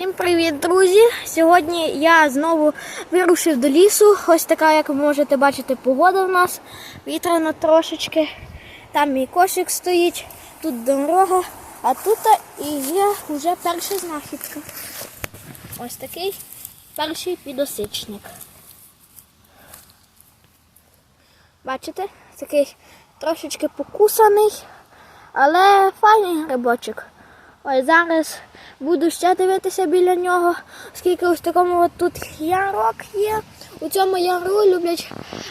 Всім привіт, друзі! Сьогодні я знову вирушив до лісу. Ось така, як ви можете бачити, погода в нас. Вітряно трошечки. Там мій кошик стоїть, тут дорога, а тут і є вже перша знахідка. Ось такий перший підосичник. Бачите? Такий трошечки покусаний, але файний грибочок. Ось зараз буду ще дивитися біля нього, оскільки ось такому от тут ярок є. У цьому яру люблять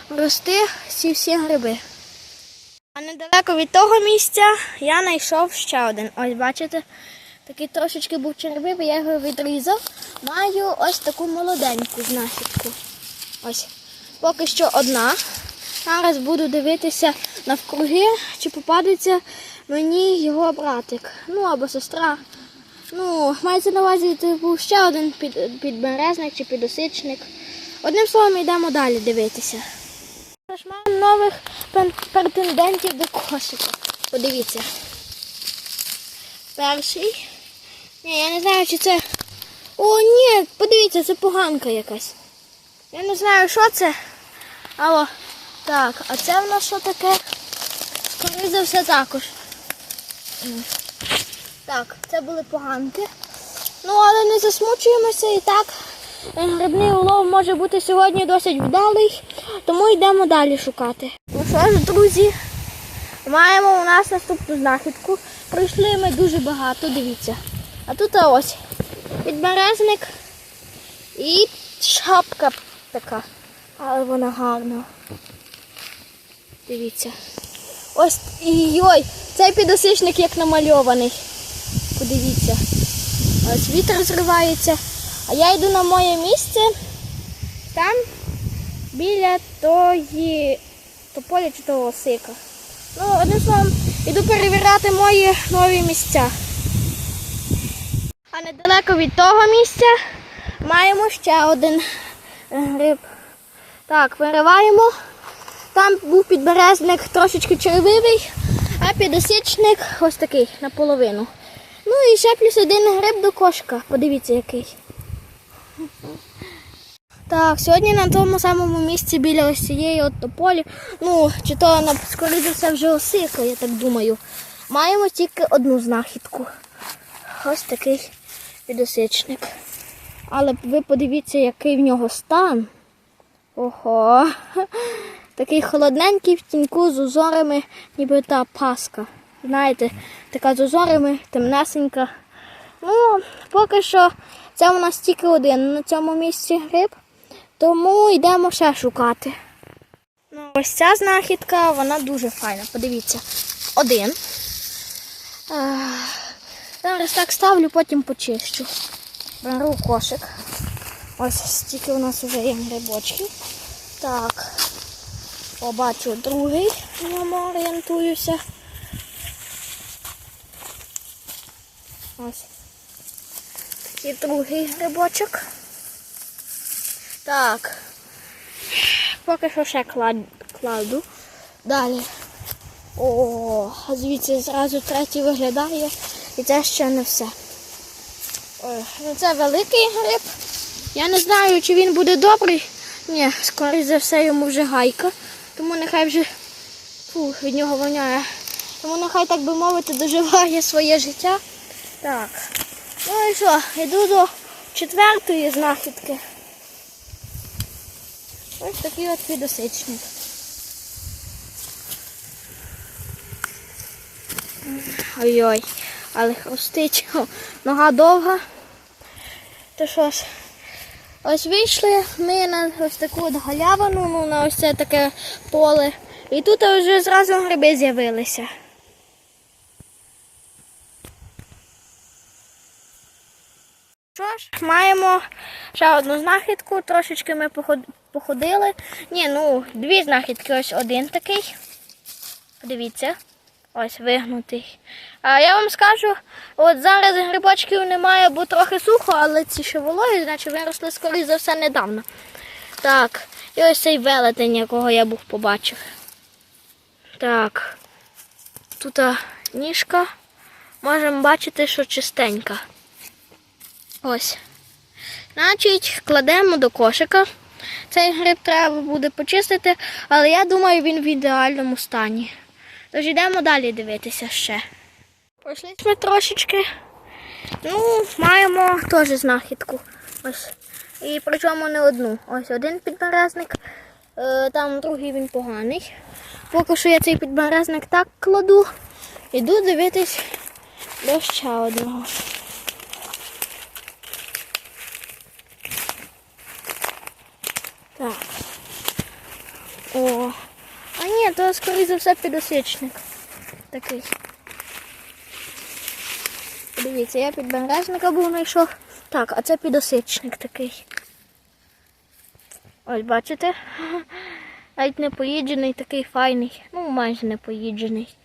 рости ці всі гриби. А недалеко від того місця я знайшов ще один. Ось бачите, такий трошечки був червивий, я його відрізав. Маю ось таку молоденьку знахідку. Ось. Поки що одна. Зараз буду дивитися навкруги, чи попадеться мені його братик. Ну або сестра. Ну, мається на увазі типу, ще один під, підберезник чи підосичник. Одним словом, йдемо далі дивитися. Тож маємо нових претендентів до кошика. Подивіться. Перший. Ні, я не знаю, чи це. О, ні, подивіться, це поганка якась. Я не знаю, що це. Алло. Так, а це в нас що таке? Скоріше за все також. Так, це були поганки. Ну, але не засмучуємося і так. е, Грибний улов може бути сьогодні досить вдалий, тому йдемо далі шукати. Ну що ж, друзі, маємо у нас наступну знахідку. Пройшли ми дуже багато, дивіться. А тут ось підберезник і шапка така. Але вона гарна. Дивіться. Ось і ой, цей підосичник як намальований. Подивіться. Ось вітер зривається. А я йду на моє місце. Там біля тої тополі чи того сика. Ну, одним словом, йду перевіряти мої нові місця. А недалеко від того місця маємо ще один е, гриб. Так, вириваємо. Там був підберезник трошечки червивий, а підосічник ось такий наполовину. Ну і ще плюс один гриб до кошка. Подивіться який. Так, сьогодні на тому самому місці біля ось цієї от тополі, ну, чи то на скоріше все вже осика, я так думаю. Маємо тільки одну знахідку. Ось такий підосичник. Але ви подивіться, який в нього стан. Ого. Такий холодненький в тіньку з узорами, ніби та паска. Знаєте, така з узорами, темнесенька. Ну, поки що це у нас тільки один на цьому місці гриб, тому йдемо ще шукати. Ну, ось ця знахідка, вона дуже файна. Подивіться. Один. Зараз так ставлю, потім почищу. Беру кошик. Ось стільки у нас вже є грибочків. Так. Побачу другий, в ньому орієнтуюся. Ось. Такий другий грибочок. Так. Поки що ще кладу. Далі. О, звідси зразу третій виглядає. І це ще не все. Ой, ну це великий гриб. Я не знаю, чи він буде добрий. Ні, скоріше за все йому вже гайка. Тому нехай вже фу, від нього воняє. Тому нехай, так би мовити, доживає своє життя. Так. Ну і що, йду до четвертої знахідки. Ось такий от підосичник. Ой-ой, але хрустить. Нога довга. То що ж, ось вийшли ми на ось таку от галявину, ну, на ось це таке поле. І тут вже зразу гриби з'явилися. Що ж, маємо ще одну знахідку. Трошечки ми походили. Ні, ну, дві знахідки, ось один такий. Подивіться. Ось вигнутий. А я вам скажу, от зараз грибочків немає, бо трохи сухо, але ці ще вологі, значить виросли, скоріше за все, недавно. Так, і ось цей велетень, якого я був побачив. Так. Тут ніжка. Можемо бачити, що чистенька. Ось. Значить, кладемо до кошика. Цей гриб треба буде почистити, але я думаю, він в ідеальному стані. Тож йдемо далі дивитися ще. Пройшлись ми трошечки. Ну, маємо теж знахідку. Ось. І причому не одну. Ось один підберезник, е, там другий він поганий. Поки що я цей підберезник так кладу. Іду дивитись до ще одного. Так. О. То скоріше за все підосичник. Такий. Дивіться, я під бенгазника був знайшов. Так, а це підосичник такий. Ось бачите? Навіть не поїджений, такий файний. Ну, майже не поїджений.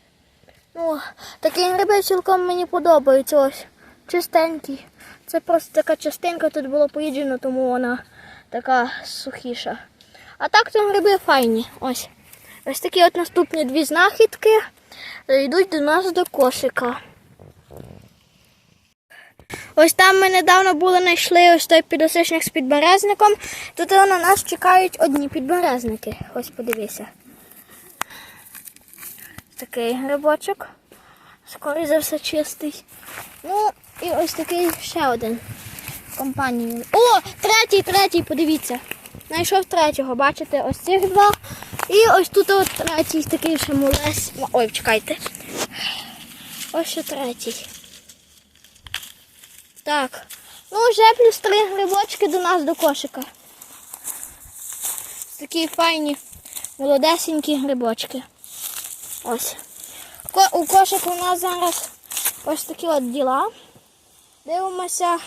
Ну, такі гриби цілком мені подобаються. Ось. Чистенький. Це просто така частинка тут було поїджено, тому вона така сухіша. А так то гриби файні. Ось. Ось такі от наступні дві знахідки е, йдуть до нас до кошика. Ось там ми недавно були знайшли ось той підосичник з підберезником. Тут на нас чекають одні підберезники. Ось подивися. Такий грибочок. Скоріше за все чистий. Ну, і ось такий ще один компанії. О, третій, третій, подивіться. Знайшов третього, бачите, ось цих два. І ось тут от третій такий ще молес. Ой, чекайте. Ось ще третій. Так. Ну, вже плюс три грибочки до нас до кошика. Такі файні, молодесенькі грибочки. Ось. У кошику у нас зараз ось такі от діла. Дивимося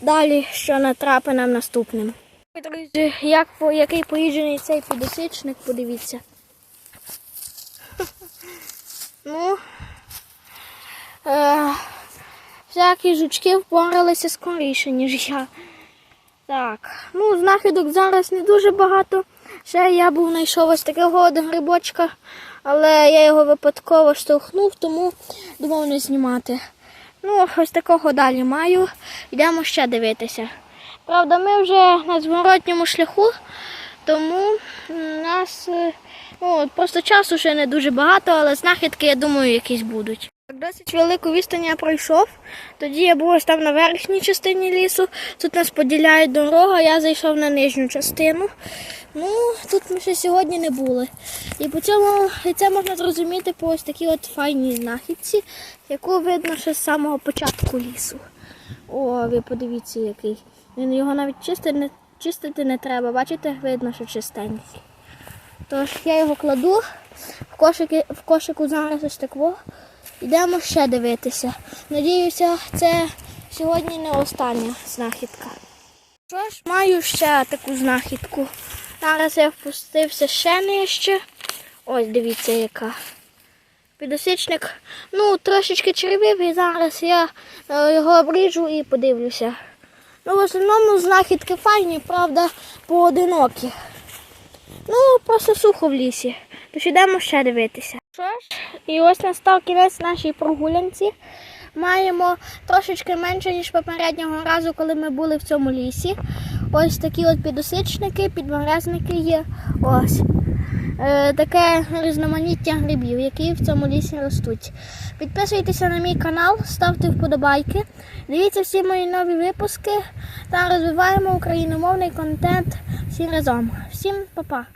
далі, що натрапи нам наступним. Друзі, як, по- який поїджений цей підосичник, подивіться. Ну, е, всякі жучки впоралися скоріше, ніж я. Так, ну, знахідок зараз не дуже багато. Ще я був знайшов ось такого грибочка, але я його випадково штовхнув, тому думав не знімати. Ну, ось такого далі маю. Йдемо ще дивитися. Правда, ми вже на зворотньому шляху, тому м, нас е, ну, просто часу ще не дуже багато, але знахідки, я думаю, якісь будуть. Досить велику відстань я пройшов. Тоді я був ось там на верхній частині лісу. Тут нас поділяє дорога, я зайшов на нижню частину. Ну, тут ми ще сьогодні не були. І по цьому і це можна зрозуміти по ось такій от файній знахідці, яку видно ще з самого початку лісу. О, ви подивіться, який. Він його навіть чистити не, чистити не треба. Бачите, видно, що чистенький. Тож я його кладу в, кошики, в кошику зараз ось такого. Йдемо ще дивитися. Надіюся, це сьогодні не остання знахідка. Що ж, маю ще таку знахідку. Зараз я впустився ще нижче. Ось дивіться яка. Підосичник, ну, трошечки червив і зараз я е, його обріжу і подивлюся. Ну, в основному знахідки файні, правда, поодинокі. Ну, просто сухо в лісі. Тож йдемо ще дивитися. Що ж, і ось настав кінець нашій прогулянці. Маємо трошечки менше, ніж попереднього разу, коли ми були в цьому лісі. Ось такі от підосичники, підберезники є. Ось. Е, таке різноманіття грибів, які в цьому лісі ростуть. Підписуйтеся на мій канал, ставте вподобайки, дивіться всі мої нові випуски та розвиваємо україномовний контент всі разом. Всім па-па!